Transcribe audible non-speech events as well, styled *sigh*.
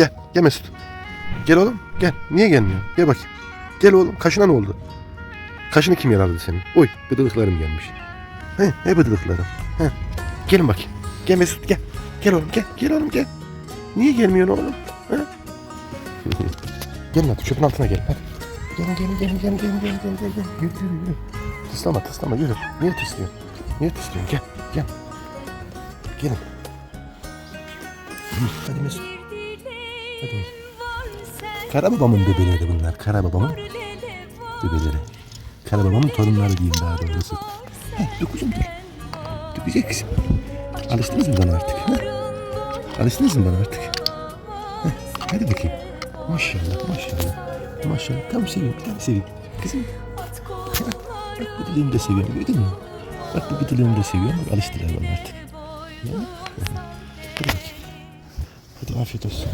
Gel. Gel Mesut. Gel oğlum. Gel. Niye gelmiyor? Gel bakayım. Gel oğlum. Kaşına ne oldu? Kaşını kim yaraladı senin? Oy bıdılıklarım gelmiş. He, ne bıdılıklarım? He. Gelin bakayım. Gel Mesut gel. Gel oğlum gel. Gel oğlum gel. Niye gelmiyorsun oğlum? He? *laughs* gelin hadi çöpün altına gel. Hadi. Gelin gelin gelin gelin gelin gelin gelin gelin. Yürü yürü yürü. Tıslama tıslama yürü. Niye tıslıyorsun? Niye tıslıyorsun? Gel gel. Gelin. Hadi Mesut. Hadi Mesut. Karababamın bebeleri bunlar. Karababamın bebeleri. Karababamın torunları diyeyim daha doğrusu. Heh, dur kuzum dur. Güzel kızım. Alıştınız mı bana artık? Ha? Alıştınız mı bana artık? Heh, hadi bakayım. Maşallah maşallah. Maşallah. Tam seviyorum. Tam seviyorum. Kızım. Bak bu dilimi de seviyorum. Gördün mü? Bak bu dilimi de seviyorum. Bak alıştılar bana artık. Ya. Hadi bakayım. Hadi afiyet olsun.